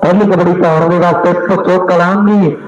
पहली कबड्डी का और होगा कलाम में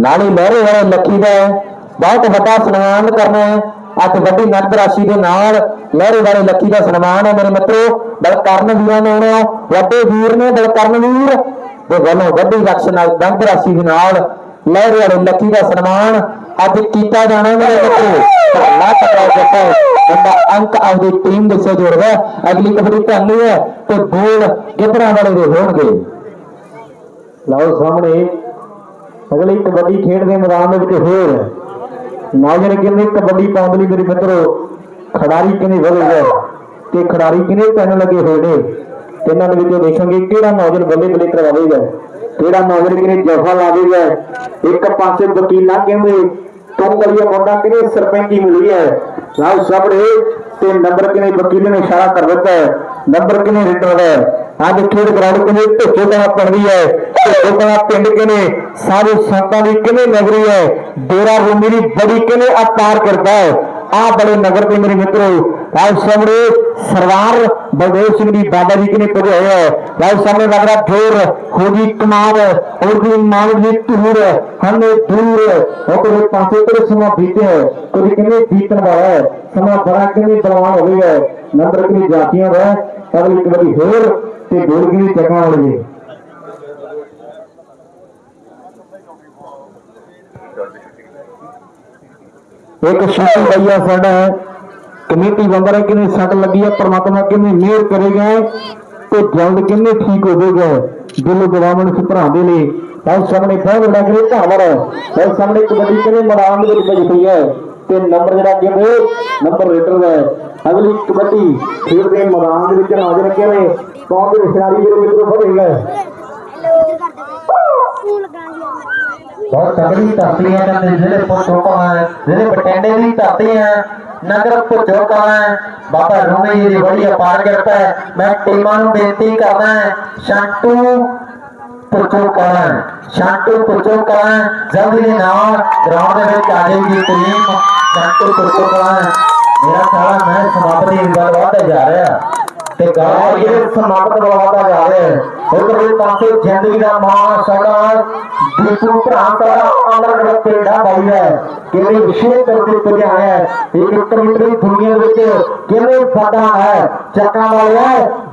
ਨਾਲੇ ਲਹਿਰੇ ਵਾਲੇ ਲੱਖੀ ਦਾ। ਬਹੁਤ ਵੱਡਾ ਸਨਮਾਨ ਕਰਨਾ ਹੈ। ਅੱਜ ਵੱਡੀ ਨਗਦ ਰਾਸ਼ੀ ਦੇ ਨਾਲ ਲਹਿਰੇ ਵਾਲੇ ਲੱਖੀ ਦਾ ਸਨਮਾਨ ਹੈ ਮੇਰੇ ਮਿੱਤਰੋ। ਬਲਕਰਨ ਵੀਰਾਂ ਨੇ ਆਉਣਾ ਵੱਡੇ ਵੀਰ ਨੇ ਬਲਕਰਨ ਵੀਰ। ਦੇ ਵੱਲੋਂ ਵੱਡੀ ਰਕਸ਼ ਨਾਲ ਨਗਦ ਰਾਸ਼ੀ ਦੇ ਨਾਲ ਲਹਿਰੇ ਵਾਲੇ ਲੱਖੀ ਦਾ ਸਨਮਾਨ ਅੱਜ ਕੀਤਾ ਜਾਣਾ ਮੇਰੇ ਮਿੱਤਰੋ ਨਾ ਪਤਾ ਜੱਟਾ ਬੰਦਾ ਅੰਕ ਆਪਦੀ ਟੀਮ ਦੇ ਸੇ ਜੋੜਦਾ ਅਗਲੀ ਕਬੱਡੀ ਤੁਹਾਨੂੰ ਹੈ ਤੇ ਗੋਲ ਗਿੱਦੜਾਂ ਵਾਲੇ ਦੇ ਹੋਣਗੇ। ਲਓ ਸਾਹਮਣੇ, ਅਗਲੀ ਕਬੱਡੀ ਖੇਡ ਦੇ ਮੈਦਾਨ ਦੇ ਵਿੱਚ ਹੋਰ। ਨੌਜਵਾਨ ਕਹਿੰਦੇ ਕਬੱਡੀ ਪਾਉਣ ਲਈ ਮੇਰੇ ਮਿੱਤਰੋ, ਖਿਡਾਰੀ ਕਿਨੇ ਵਧੇ ਗਏ ਤੇ ਖਿਡਾਰੀ ਕਿੰਨੇ ਪੈਣ ਲੱਗੇ ਹੋਏ ਨੇ? ਇਹਨਾਂ ਦੇ ਵਿੱਚੋਂ ਦੇਖਾਂਗੇ ਕਿਹੜਾ ਨੌਜਵਾਨ ਬੱਲੇ ਬੱਲੇ ਕਰਵਾਵੇਗਾ। ਕਿਹੜਾ ਨੌਜਵਾਨ ਕਿਨੇ ਜਫਾ ਲਾਵੇਗਾ ਇੱਕ ਪਾਸੇ ਵਕੀਲਾਂ ਕਹਿੰਦੇ, ਤੋਂ ਕਰੀਏ ਮੁੰਡਾ ਕਿਨੇ ਸਰਪੰਚੀ ਮਿਲੀ ਹੈ? ਲਓ ਸਾਹਮਣੇ, ਤੇ ਨੰਬਰ ਕਿਨੇ ਵਕੀਲ ਨੇ ਇਸ਼ਾਰਾ ਕਰ ਦਿੱਤਾ ਹੈ। ਨੰਬਰ ਕਿਨੇ ਰਿਟਰ ਹੈ? ਅੱਜ ਖੇਡ ਗਰਾਊਂਡ ਕਿਨੇ ਢੋਕੇ ਦਾ ਪਿੰਡ ਵੀ ਹੈ। ਢੋਕੇ ਦਾ ਪਿੰਡ ਕਿਨੇ ਸਾਰੇ ਸੰਤਾਂ ਦੀ ਕਿਨੇ ਨਗਰੀ ਹੈ? ਡੇਰਾ ਰੂਮੀ ਦੀ ਬੜੀ ਕਿਨੇ ਅਪਾਰ ਕਰਦਾ ਹੈ? ਆਹ ਬੜੇ ਨਗਰ ਤੇ ਮੇਰੇ ਮਿੱਤਰੋ ਆਪ ਸਾਹਮਣੇ ਸਰਦਾਰ ਬਲਦੇਵ ਸਿੰਘ ਜੀ, ਬਾਬਾ ਜੀ ਕਿਨੇ ਪੁੱਜੇ ਹੋਏ ਆਪ ਸਾਹਮਣੇ ਲੱਗ ਰਿਹਾ ਢੋਰ ਹੋਗੀ ਕਮਾਲ ਹੋਗੀ ਮਾਨ ਦੀ ਧੂੜ ਹਮੇ ਦੂਰ ਉਹ ਪਾਸੇ ਕੋਈ ਸਮਾਂ ਬੀਤੇ ਕੋਈ ਕਿਨੇ ਬੀਤਣ ਵਾਲਾ ਹੈ ਸਮਾਂ ਬੜਾ ਕਿਨੇ ਬਲਵਾਨ ਹੋ ਗਿਆ ਨੰਬਰ ਕਿਨੇ ਜਾਤੀਆਂ ਦਾ ਅਗਲੀ ਇੱਕ ਹੋਰ ਤੇ ਬੋਲ ਕਿਨੇ ਚੱਕਾਂ ਇੱਕ ਸ਼ਾਨ ਭਈਆ ਸਾਡਾ ਹੈ ਕਮੇਟੀ ਮੈਂਬਰ ਹੈ, ਕਿਨੇ ਸੱਟ ਲੱਗੀ ਹੈ, ਪ੍ਰਮਾਤਮਾ ਕਿਨੇ ਮਿਹਰ ਕਰੇਗਾ ਤੇ ਜਲਦ ਕਿੰਨੇ ਠੀਕ ਹੋਵੇਗਾ ਦਿਲ ਗਵਾਵਣ ਸੁਭਰਾ ਦੇ ਲਈ। ਤਾਂ ਸਾਹਮਣੇ ਬਹੁਤ ਵੱਡਾ ਕਰੇ ਧਾਵਰ ਹੈ ਤਾਂ ਸਾਹਮਣੇ ਕਬੱਡੀ ਕਿਨੇ ਮੈਦਾਨ ਦੇ ਵਿੱਚ ਪਈ ਹੈ। ਤੇ ਨੰਬਰ ਜਿਹੜਾ ਕਿਵੇਂ ਨੰਬਰ ਰੇਟਰ ਦਾ ਹੈ। ਅਗਲੀ ਕਬੱਡੀ ਖੇਡ ਦੇ ਮੈਦਾਨ ਦੇ ਵਿੱਚ ਹਾਜ਼ਰ ਕਿਵੇਂ ਕੌਣ ਦੇ ਖਿਡਾਰੀ ਜਿਹੜੇ ਮਿੱਤਰੋ ਵਧੇਗਾ ਬਹੁਤ ਤਗੜੀ ਧਰਤੀਆਂ ਨੇ ਜਿਹੜੇ ਪੁੱਛੋਕਾ ਹੈ ਜਿਹੜੇ ਬਟੈਂਡੇ ਦੀ ਧਰਤੀ ਹੈ ਨਗਰ ਪੁੱਛੋਕਾ ਹੈ। ਬਾਬਾ ਰੂਮੀ ਜੀ ਦੀ ਬੜੀ ਅਪਾਰ ਕਿਰਪਾ ਹੈ। ਮੈਂ ਟੀਮਾਂ ਨੂੰ ਬੇਨਤੀ ਕਰਦਾ ਹੈ ਸ਼ਾਂਤੂ ਪੁੱਛੋਕਾ ਹੈ। ਸ਼ਾਂਤੂ ਪੁੱਛੋਕਾ ਜਲਦੀ ਨਾਲ ਗਰਾਊਂਡ ਦੇ ਵਿੱਚ ਆ ਜਾਏਗੀ ਟੀਮ। ਸ਼ਾਂਤੂ ਪੁੱਛੋਕਾ ਹੈ। ਮੇਰਾ ਸਾਰਾ ਮੈਂ ਸਮਾਪਤੀ ਦੀ ਵਧਦਾ ਜਾ ਰਿਹਾ। ਤੇ ਔਰ ਜਿਹੜੇ ਸਮਾਪਤ ਬਲਵਾਦਾ ਜਾ ਰਹੇ ਹੈ। ਉਧਰਲੇ ਪਾਸੇ ਜ਼ਿੰਦਗੀ ਦਾ ਮਾਣ ਸਾਡਾ ਦੀਪੂ ਭਰਾ ਸਾਡਾ ਆਮਰ ਬਾਈ ਹੈ। ਕਿਵੇਂ ਵਿਸ਼ੇਸ਼ ਕਰਕੇ ਪੁੱਜਿਆ ਹੈ। ਇਹ ਇੱਕ ਮਿੰਟ ਦੀ ਦੁਨੀਆ ਵਿੱਚ ਕਿਵੇਂ ਫਾਦਾ ਹੈ। ਚੱਕਾਂ ਵਾਲਿਆ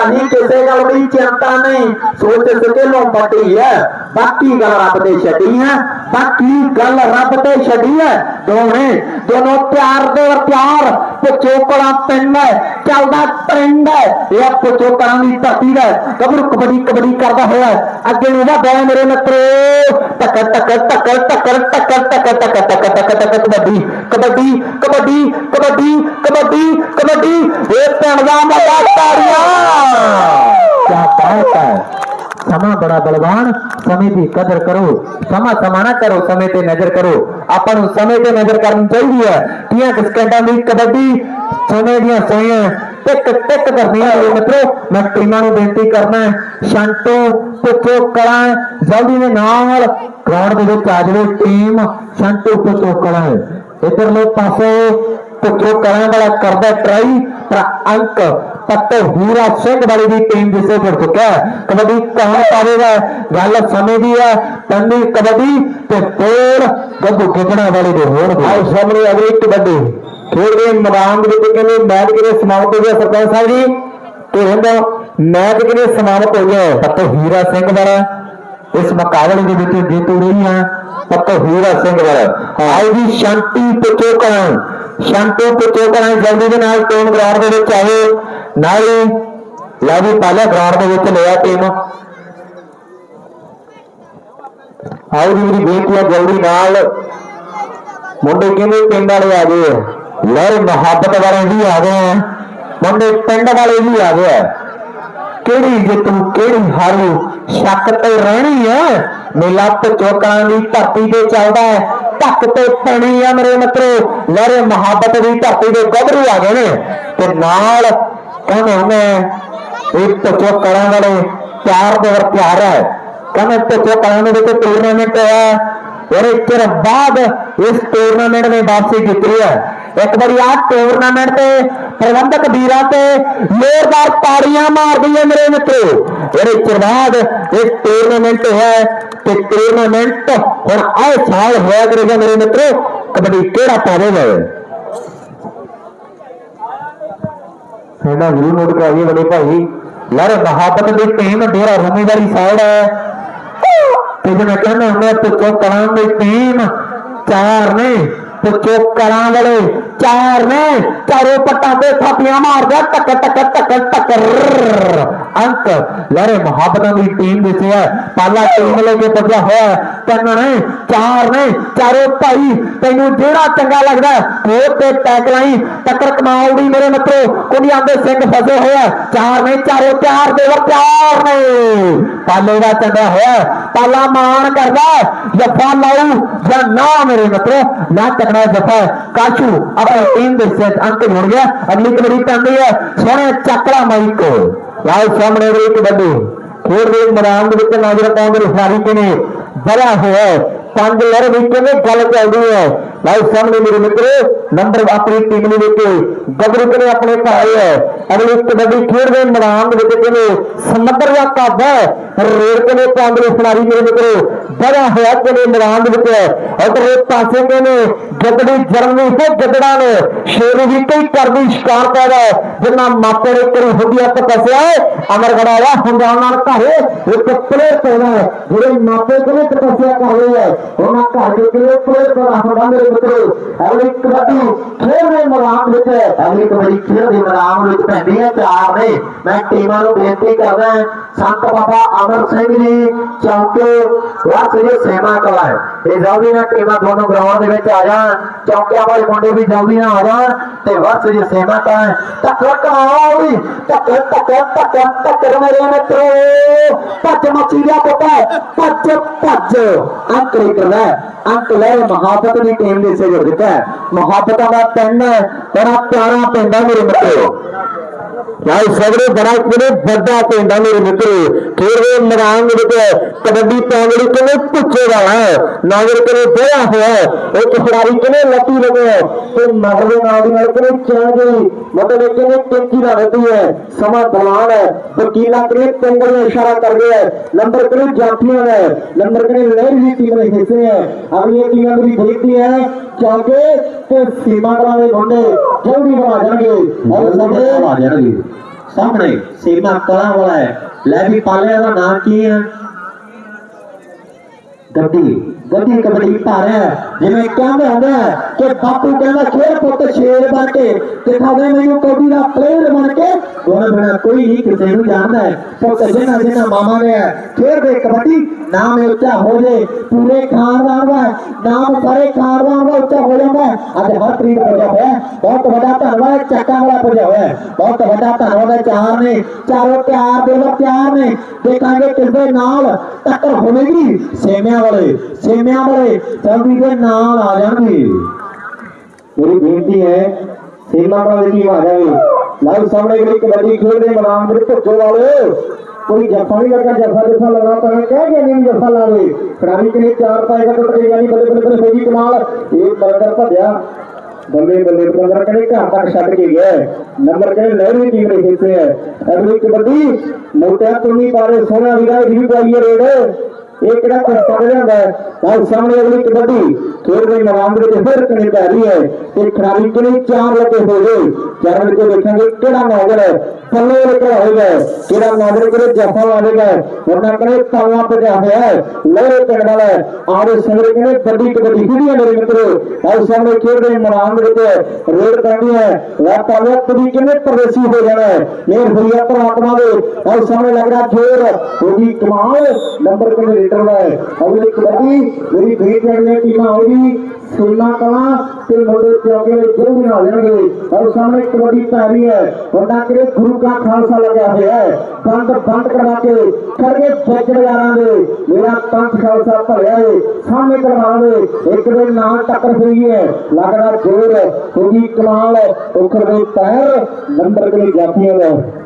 ਹੀ ਕਿਸੇ ਗੱਲ ਦੀ ਚਿੰਤਾ ਨਹੀਂ। ਸੋਚ ਸਕੇ ਲੋ ਪੱਟੀ ਹੈ ਬਾਕੀ ਗੱਲ ਰੱਬ ਤੇ ਛੱਡੀ ਹੈ ਬਾਕੀ ਗੱਲ ਰੱਬ ਤੇ ਛੱਡੀ ਹੈ ਦੋਵੇਂ ਦੋਨੋਂ ਪਿਆਰ ਦੇ ਪਿਆਰ ਪਚੋਕੜਾ ਪਿੰਡ ਹੈ ਚੱਲਦਾ ਟ੍ਰੈਂਡ ਹੈ ਇਹ ਪਚੋਕੜਾਂ ਦੀ ਧਰਤੀ ਦਾ ਕਬਰ ਕਬੱਡੀ ਕਬੱਡੀ ਕਰਦਾ ਹੋਇਆ ਅੱਗੇ ਨੂੰ ਵਧਦਾ ਹੈ ਮੇਰੇ ਮਿੱਤਰੋ ਟਕ ਟਕ ਟਕ ਟਕ ਟਕ ਟਕ ਟਕ ਟਕ ਟਕ ਟਕ ਕਬੱਡੀ ਕਬੱਡੀ ਕਬੱਡੀ ਕਬੱਡੀ ਕਬੱਡੀ ਕਬੱਡੀ ਇਹ ਪਿੰਡ ਦਾ ਮੱਲਾ ਤਾੜੀਆਂ ਕੀ ਬਾਤ ਹੈ ਸਮਾਂ ਬੜਾ ਬਲਵਾਨ, ਸਮੇਂ ਦੀ ਕਦਰ ਕਰੋ। ਸਮਾਂ ਸਮਾਂ ਕਰੋ, ਸਮੇਂ ਤੇ ਨਜ਼ਰ ਕਰੋ। ਆਪਾਂ ਨੂੰ ਸਮੇਂ ਤੇ ਨਜ਼ਰ ਕਰਨੀ ਚਾਹੀਦੀ ਹੈ। ਤੀਆਂ ਸਕਿੰਟਾਂ ਦੀ ਕਬੱਡੀ ਸਮੇਂ ਦੀਆਂ ਸੋਈਆਂ, ਟਿਕ ਟਿਕ ਕਰਦੀਆਂ ਨੇ ਮਿੱਤਰੋ। ਮੈਂ ਟੀਮਾਂ ਨੂੰ ਬੇਨਤੀ ਕਰਨਾ ਸ਼ੰਟੋ ਪੁੱਛੋ ਕਲਾਂ, ਜਲਦੀ ਦੇ ਨਾਲ ਗਰਾਊਂਡ ਦੇ ਵਿੱਚ ਆ ਜਾਵੇ ਟੀਮ। ਸ਼ੰਟੋ ਪੁੱਛੋ ਕਲਾਂ। ਇਧਰਲੇ ਪਾਸੇ ਪੁੱਛੋ ਕਲਾਂ ਵਾਲਾ ਕਰਦਾ ਟਰਾਈ ਪਰ ਅੰਕ ਪੱਤੇ ਹੀਰਾ ਸਿੰਘ ਵਾਲੀ ਦੀ ਟੀਮ ਜਿਸੇ ਜੁੜ ਚੁੱਕਾ ਹੈ। ਕਬੱਡੀ ਕੌਣ ਪਾਵੇਗਾ ਗੱਲ ਸਮੇਂ ਦੀ ਹੈ। ਪੰਨੀ ਕਬੱਡੀ ਤੇ ਤੋੜ ਗੱਗੂ ਗਿੱਦੜਾ ਵਾਲੇ ਦੇ ਹੋਣਗੇ ਆਓ ਸਾਹਮਣੇ ਅਗਲੀ ਕਬੱਡੀ। ਖੇਡ ਦੇ ਮੈਦਾਨ ਦੇ ਵਿੱਚ ਕਹਿੰਦੇ ਮੈਚ ਕਿਵੇਂ ਸਮਾਪਤ ਹੋ ਗਿਆ ਸਰਪੰਚ ਸਾਹਿਬ ਜੀ? ਤੇ ਹੁੰਦਾ ਮੈਚ ਕਿਵੇਂ ਸਮਾਪਤ ਹੋ ਗਿਆ? ਪੱਤੇ ਹੀਰਾ ਸਿੰਘ ਵਾਲਾ ਇਸ ਮੁਕਾਬਲੇ ਦੇ ਵਿੱਚ ਜੇਤੂ ਰਹੀ ਹੈ ਪੱਤੇ ਹੀਰਾ ਸਿੰਘ ਵਾਲਾ ਆਓ ਜੀ ਸ਼ਾਂਤੀ ਪਚੋਕਣ ਸ਼ਾਂਤੀ ਪਚੋਕਣ ਜਲਦੀ ਦੇ ਨਾਲ ਟੀਮ ਗਰਾਊਂਡ ਦੇ ਵਿੱਚ ਆਵੇ ਨਾਲ ਹੀ ਲਾਵੀ ਪਾਲਾ ਗਰਾਊਂਡ ਦੇ ਵਿੱਚ ਲਿਆ ਟੀਮ ਆਓ ਜੀ ਮੇਰੀ ਬੇਨਤੀ ਹੈ ਜਲਦੀ ਨਾਲ ਮੁੰਡੇ ਕਹਿੰਦੇ ਪਿੰਡ ਵਾਲੇ ਆ ਗਏ ਆ। ਲਹਿਰ ਮੁਹੱਬਤ ਵਾਲੇ ਵੀ ਆ ਗਏ ਆ। ਮੁੰਡੇ ਪਿੰਡ ਵਾਲੇ ਵੀ ਆ ਗਏ ਆ। ਕਿਹੜੀ ਜਿੱਤੂ, ਕਿਹੜੀ ਹਾਰੂ ਸ਼ੱਕ ਤੇ ਰਹਿਣੀ ਹੈ ਮੇਲਾ ਚੋਕਾਂ ਦੀ ਧਰਤੀ ਤੇ ਚੱਲਦਾ ਹੈ ਧੱਕ ਤੇ ਪੈਣੀ ਆ ਮੇਰੇ ਮਿੱਤਰੋ। ਲਹਿਰੇ ਮੁਹੱਬਤ ਦੀ ਧਰਤੀ ਦੇ ਗੱਭਰੂ ਆ ਗਏ ਨੇ। ਤੇ ਨਾਲ ਕਹਿੰਦੇ ਹੁੰਦੇ ਇਹ ਚੋਕਾਂ ਵਾਲੇ ਪਿਆਰ ਦੇ ਵਰ ਪਿਆਰ ਹੈ। ਕਹਿੰਦੇ ਚੋਕਾਂ ਦੇ ਵਿੱਚ ਟੂਰਨਾਮੈਂਟ ਹੈ ਔਰ ਚਿਰ ਬਾਅਦ ਇਸ ਟੂਰਨਾਮੈਂਟ ਨੇ ਵਾਪਸੀ ਕੀਤੀ ਹੈ। ਇੱਕ ਵਾਰੀ ਆ ਟੂਰਨਾਮੈਂਟ ਤੇ ਪ੍ਰਬੰਧਕ ਵੀਰਾਂ ਤੇ ਜ਼ੋਰਦਾਰ ਤਾੜੀਆਂ ਮਾਰਦੀ ਹੈ ਮੇਰੇ ਮਿੱਤਰੋ। ਔਰ ਚਿਰ ਬਾਅਦ ਇਹ ਟੂਰਨਾਮੈਂਟ ਹੈ ਤੇ ਟੂਰਨਾਮੈਂਟ ਹੁਣ ਆਏ ਸਾਲ ਹੋਇਆ ਕਰੇਗਾ ਮੇਰੇ ਮਿੱਤਰੋ, ਕਬੱਡੀ ਕਿਹੜਾ ਪਾਵੇਗਾ? ਸਾਡਾ ਗੁਰੂ ਨੋਟ ਕਰਾਈਏ ਬੜੇ ਭਾਈ। ਲਹਿਰ ਮੁਹੱਬਤ ਦੀ ਟੀਮ ਡੇਰਾ ਰੂਮੀ ਵਾਲੀ ਸਾਈਡ ਹੈ। ਤੇ ਜਿਵੇਂ ਕਹਿੰਦੇ ਹੁੰਦੇ ਆ, ਪੁੱਛੋ ਕਰਾਂ ਦੀ ਟੀਮ ਚਾਰ ਨੇ। ਪੁੱਛੋ ਕਰਾਂ ਵਾਲੇ। ਚਾਰ ਨੇ, ਚਾਰੋਂ ਪੱਟਾਂ ਤੇ ਥਾਪੀਆਂ ਮਾਰਦਾ ਟਕ ਟਕ ਟਕ ਟਕ ਅੰਕ, ਲਹਿਰੇ ਮੁਹੱਬਤਾਂ ਦੀ ਟੀਮ ਦਿੱਤੀ ਹੈ। ਪਾਲਾ ਟੀਮ ਲੈ ਕੇ ਪੱਜਿਆ ਹੋਇਆ ਤਿੰਨ ਨੇ, ਚਾਰ ਨੇ, ਚਾਰੋਂ ਭਾਈ, ਤੈਨੂੰ ਜਿਹੜਾ ਚੰਗਾ ਲੱਗਦਾ ਉਹ ਤੇ ਟੈਕ ਲਾਈ। ਟੱਕਰ ਕਮਾਉੜੀ ਮੇਰੇ ਮਿੱਤਰੋ, ਕੁੜੀਆਂ ਦੇ ਸਿੰਘ ਫਸੇ ਹੋਇਆ ਚਾਰ ਨੇ, ਚਾਰੋਂ ਤਿਆਰ ਦੇ ਵਰ ਤਿਆਰ ਨੇ। ਪਾਲੇ ਦਾ ਚੰਗਾ ਹੋਇਆ ਪਾਲਾ ਮਾਣ ਕਰਦਾ ਜੱਫਾ ਲਾਉ ਜਾਂ ਨਾ ਮੇਰੇ ਮਿੱਤਰੋ ਨਾ ਤਕੜਾ ਜੱਫਾ ਕਾਸ਼ੂ, ਆਪਣੀ ਟੀਮ ਦੇ ਸਿਰ ਅੰਕ ਜੁੜ ਗਿਆ। ਅਗਲੀ ਕਬੱਡੀ ਪੈਂਦੀ ਹੈ, ਸੋਹਣੇ ਚੱਕਲਾ ਮਾਈਕ। ਲਾਓ ਸਾਹਮਣੇ ਅਗਲੀ ਕਬੱਡੀ। ਖੇਡ ਦੇ ਮੈਦਾਨ ਦੇ ਵਿੱਚ ਨਜ਼ਰ ਪਾਉਂਦੇ ਰਿਫਾਰੀ ਕੇ ਬੜਾ ਹੋਇਆ ਪੰਜ ਲੜ ਵੀ ਕਿਵੇਂ ਗੱਲ ਚੱਲਦੀ ਹੈ? ਲਾਓ ਸਾਹਮਣੇ ਮੇਰੇ ਮਿੱਤਰੋ ਨੰਬਰ ਆਪਣੀ ਟੀਮ ਦੇ ਵਿੱਚ ਗੱਭਰੂ ਨੇ ਆਪਣੇ ਘਰ ਹੈ ਅਗਲੇ ਕਬੱਡੀ ਖੇਡ ਦੇ ਮੈਦਾਨ ਦੇ ਵਿੱਚ ਕਿਵੇਂ ਸਮੁੰਦਰ ਦਾ ਕਾਬਾ ਰੇਡ ਕੇ ਨੇ ਪਾਉਂਦੇ ਖਿਡਾਰੀ ਮੇਰੇ ਮਿੱਤਰੋ ਬੜਾ ਹੋਇਆ ਕਿਵੇਂ ਮੈਦਾਨ ਦੇ ਵਿੱਚ? ਉਧਰੇ ਪਾਸੇ ਕਹਿੰਦੇ ਗੱਦੜੀ ਜਰਮਨੀ ਤੇ ਗੱਦੜਾ ਨੇ। ਸ਼ੇਰ ਵੀ ਕਈ ਕਰਦੀ ਸ਼ਿਕਾਰ ਪੈਦਾ ਜਿੰਨਾ ਮਾਪੇ ਨੇ ਕਰੀ ਹੁੱਡੀਆਂ ਤਪਸਿਆ ਅਮਰਗੜਾ ਆ ਹੁੰਦਾ ਨਾਲ ਘਰੇ, ਇੱਕ ਪਲੇਅਰ ਪੈਦਾ ਜਿਹੜੇ ਮਾਪੇ ਕਿਵੇਂ ਤਪਸਿਆ ਕਰ ਰਹੇ ਹੈ ਉਹਨਾਂ ਘਰ ਦੇ ਕਿਵੇਂ ਪਲੇਅਰ ਪੈਦਾ ਹੁੰਦਾ ਮੇਰੇ ਮਿੱਤਰੋ ਅਗਲੀ ਕਬੱਡੀ ਖੇਡ ਦੇ ਮੈਦਾਨ ਵਿੱਚ ਅਗਲੀ ਕਬੱਡੀ ਖੇਡ ਦੇ ਮੈਦਾਨ ਵਿੱਚ ਪੈਂਦੀ ਹੈ ਚਾਰ ਨੇ। ਮੈਂ ਟੀਮਾਂ ਨੂੰ ਬੇਨਤੀ ਕਰਦਾ ਸੰਤ ਬਾਬਾ ਅਮਰ ਸਿੰਘ ਜੀ, ਚੌਕੇ ਵਾਸ ਜੀ ਸੇਵਾ ਕਲਾ ਹੈ ਇਹ ਜਲਦੀ ਨਾਲ ਟੀਮਾਂ ਦੋਨੋਂ ਗਰਾਊਂਡ ਦੇ ਵਿੱਚ ਆ ਜਾਣ। ਚੌਕਿਆਂ ਵਾਲੇ ਮੁੰਡੇ ਵੀ ਜਲਦੀ ਨਾਲ ਆ ਜਾਣ ਤੇ ਵਾਸ ਜੀ ਸੇਵਾ ਕਲਾ ਹੈ ਟੱਕਰ ਕਮਾਓ ਵੀ ਟੱਕਰ ਟੱਕਰ ਟੱਕਰ ਟੱਕਰ ਮੇਰੇ ਮਿੱਤਰੋ। ਭੱਜ ਮੱਛੀ ਦਾ ਪੁੱਤ ਭੱਜ ਭੱਜ। ਅੰਕ ਨਹੀਂ ਕਰਦਾ ਅੰਕ ਲੈ, ਮੁਹੱਬਤ ਦੀ ਟੀਮ ਦੇ ਸੇ ਜੁੜ ਦਿੱਤਾ ਮੁਹੱਬਤਾਂ ਦਾ ਪਿੰਡ ਹੈ ਬੜਾ ਪਿਆਰਾ ਪਿੰਡ ਹੈ ਮੇਰੇ ਮਿੱਤਰੋ। ਯਾਰ ਸਗਰੇ ਬੜਾ ਕਿਹੜੇ ਵੱਡਾ ਪਿੰਡ ਮੇਰੇ ਮਿੱਤਰੋ। ਖੇਡਦੇ ਮੈਦਾਨ ਦੇ ਵਿੱਚ ਕਬੱਡੀ ਪਾਉਂਦੇ ਕਿਵੇਂ ਪੁੱਛੇ ਵਾਲਾ ਹੈ। ਨਾਗਰ ਕਿਵੇਂ ਬੋਇਆ ਹੋਇਆ ਇੱਕ ਖਿਡਾਰੀ ਕਿਵੇਂ ਲੱਤੀ ਲਗੇ ਤੇ ਮਗਰ ਦੇ ਨਾਲ ਦੀ ਨਾਲ ਕਿਵੇਂ ਚਲ ਗਈ ਮਤਲਬ ਕਿਵੇਂ ਟੇਕੀ ਦਾ ਰਹੀ ਹੈ। ਸਮਾਂ ਦਲਾਨ ਹੈ। ਵਕੀਲਾ ਕਿਵੇਂ ਪਿੰਡ ਨੂੰ ਇਸ਼ਾਰਾ ਕਰ ਰਿਹਾ ਹੈ। ਨੰਬਰ ਕਿਵੇਂ ਜਾਫੀਆਂ ਹੈ। ਨੰਬਰ ਕਿਵੇਂ ਲਹਿਰ ਦੀ ਟੀਮ ਦੇ ਹਿੱਸੇ ਹੈ। ਅਗਲੀ ਟੀਮਾਂ ਦੀ ਬੇਨਤੀ ਹੈ। ਚੌਕੇ ਤੇ ਸੀਮਾ ਕਲਾਂ ਦੇ ਮੁੰਡੇ ਜਲਦੀ ਬਣਾ ਜਾਣਗੇ। ਔਰ ਸਾਡੇ ਆ ਜਾਣਗੇ ਸਾਹਮਣੇ ਸੀਮਾ ਕਲਾਂ ਵਾਲਾ ਹੈ। ਲੈ ਵੀ ਪਾਲਿਆ ਦਾ ਨਾਮ ਕੀ ਹੈ? ਗੱਡੀ। ਗੱਡੀ ਕਬੱਡੀ ਹੈ। ਜਿਵੇਂ ਕਹਿੰਦੇ ਹੁੰਦੇ ਕਿ ਬਾਪੂ ਕਹਿੰਦਾ ਸ਼ੇਰ ਪੁੱਤ ਸ਼ੇਰ ਬਣ ਕੇ ਦਿਖਾਵੇ ਮੈਨੂੰ ਕਬੱਡੀ ਦਾ ਪਲੇਅਰ ਬਣ ਕੇ ਦੋਨਾਂ ਬਿਨਾ ਕੋਈ ਨਹੀਂ ਕਿਸੇ ਨੂੰ ਜਾਣਦਾ ਹੈ, ਪੁੱਤ ਜਿਹਨਾਂ ਜਿਹਨਾਂ ਮਾਮਾ ਨੇ ਖੇਡ ਦੇ ਕਬੱਡੀ ਨਾਮ ਇਹ ਉੱਚਾ ਹੋ ਜੇ, ਪੂਰੇ ਖਾਨਦਾਨ ਦਾ ਨਾਮ ਸਾਰੇ ਖਾਨਦਾਨ ਦਾ ਉੱਚਾ ਹੋ ਜਾਂਦਾ ਹੈ। ਅੱਜ ਹਰਪ੍ਰੀਤ ਪੁੱਜਾ ਹੋਇਆ ਬਹੁਤ ਵੱਡਾ ਧੰਨਵਾਦ, ਚੱਕਾ ਵਾਲਾ ਪੁੱਜਾ ਹੋਇਆ ਬਹੁਤ ਵੱਡਾ ਧੰਨਵਾਦ ਚਾਰ ਨੇ, ਚਾਰੋਂ ਪਿਆਰ ਦੇ ਵੱਲ ਪਿਆਰ ਨੇ। ਦੇਖਾਂਗੇ ਕਿਸ ਨਾਲ ਟੱਕਰ ਹੋਵੇਗੀ, ਸੇਮਿਆਂ ਵਾਲੇ ਸੇਮਿਆਂ ਵਾਲੇ, ਜਲਦੀ ਦੇ ਨਾਲ ਆ ਜਾਣਗੇ। ਮੇਰੀ ਬੇਨਤੀ ਹੈ, ਸੇਮਾ ਵਾਲੇ ਦੀ ਆ ਜਾਵੇ ਲਾਈਵ ਸਾਹਮਣੇ ਜਿਹੜੀ ਕਬੱਡੀ ਖੇਡਦੇ ਮੈਦਾਨ ਦੇ ਵਿੱਚ ਵਾਲੇ। ਕੋਈ ਜੱਫਾ ਨਹੀਂ ਲੱਗਾ, ਜੱਫਾ ਜੱਫਾ ਲਗਾ, ਤਾਂ ਕਹਿ ਕੇ ਨਹੀਂ ਜੱਫਾ ਲਾਵੇ ਖਿਡਾਰੀ ਕਿਨੇ ਚਾਰ ਪਾਏਗਾ ਟੁੱਟ ਕੇ ਜਾਨੀ ਬੱਲੇ ਬੱਲੇ ਬੱਲੇ ਹੋਗੀ ਕਮਾਲ। ਇਹ ਬਰਕਰ ਭੱਜਿਆ। ਬੱਲੇ ਬੱਲੇ ਬੰਦਰ ਕਹਿੰਦੇ ਘਰ ਤੱਕ ਛੱਡ ਕੇ ਗਿਆ ਹੈ। ਨੰਬਰ ਕਹਿੰਦੇ ਲਹਿਰੀ ਟੀਮ ਦੇ ਹਿੱਸੇ ਹੈ। ਅਗਲੀ ਕਬੱਡੀ, ਮੋਟਿਆ ਤੁਨੀ ਪਾਰੇ ਸੋਹਣਾ ਵੀਰਾ, ਇਹ ਵੀ ਰੇਡ। ਇਹ ਕਿਹੜਾ ਪੱਤਾ ਲਿਆਂਦਾ ਹੈ? ਆਹ ਸਾਹਮਣੇ ਅਗਲੀ ਕਬੱਡੀ, ਖੇਡ ਦੇ ਮੈਦਾਨ ਦੇ ਵਿੱਚ ਫਿਰ ਕਨੇ ਪੈ ਰਹੀ ਹੈ। ਤੇ ਖਿਡਾਰੀ ਕਿਨੇ ਚਾਰ ਲੱਗੇ ਹੋ ਗਏ ਚਾਰ ਵਿੱਚ ਦੇਖਾਂਗੇ ਕਿਹੜਾ ਨੌਜਰ ਹੈ ਪੱਲੇ ਲੱਗਾ ਹੋਏਗਾ ਕਿਹੜਾ ਨੌਜਰ ਕਿਹੜੇ ਜਫਾ ਲਾਵੇਗਾ ਉਹਨਾਂ ਕਹਿੰਦੇ ਤਾਵਾ ਪਿਆ ਹੋਇਆ ਹੈ। ਲੋਹੇ ਪਿੰਡ ਵਾਲਾ ਹੈ। ਆੜੇ ਸੰਗਰੇ ਕਹਿੰਦੇ, ਵੱਡੀ ਕਬੱਡੀ ਖੇਡੀਆਂ ਮੇਰੇ ਮਿੱਤਰੋ? ਆਹ ਸਾਹਮਣੇ ਦੇ ਵਿੱਚ ਰੇਡ ਕਰਨੀ ਹੈ। ਵਾਪਾ ਵਕਤ ਵੀ ਕਿੰਨੇ ਪ੍ਰਵੇਸ਼ੀ ਹੋ ਜਾਣਾ ਹੈ। ਮੇਰ ਹੋਈ ਆ ਪਰਮਾਤਮਾ ਦੇ। ਆਹ ਸਾਹਮਣੇ ਲੱਗ ਰਿਹਾ ਜੋਰ ਹੋਗੀ ਕਮਾਲ ਨੰਬਰ ਕਿੰਨੇ ਲੀਟਰ ਦਾ ਹੈ। ਅਗਲੀ ਕਬੱਡੀ, ਮੇਰੀ ਬੇਟ ਜਿਹੜੀਆਂ ਟੀਮਾਂ ਹੋਗੀ ਸੁਲਨਾ ਕਲਾ ਤੇ ਮੁੰਡੇ ਚੌਕੇ ਦੇ ਜੋ ਬਣਾ ਲੈਣਗੇ ਔਰ ਸਾਹਮਣੇ ਕਬੱਡੀ ਪੈ ਰਹੀ ਹੈ। ਵੱਡਾ ਕਿਰੇ ਗੁਰੂ ਕਾ ਖਾਲਸਾ ਲੱਗਿਆ ਹੋਇਆ ਹੈ। ਬੰਦ ਬੰਦ ਕਰਵਾ ਕੇ ਕਰਗੇ ਫੌਜਦਾਰਾਂ ਦੇ। ਮੇਰਾ ਪੰਥ ਖਾਲਸਾ ਭਰਿਆ ਏ। ਸਾਹਮਣੇ ਕਰਵਾ ਇੱਕ ਦੇ ਨਾਲ ਟੱਕਰ ਹੋਈ ਹੈ। ਲੱਗਦਾ ਜੋਰ ਹੋਗੀ ਕਮਾਲ ਉਖੜ ਪੈਰ, ਨੰਬਰ ਕਿਲੇ ਜਾਫੀਆਂ ਦਾ।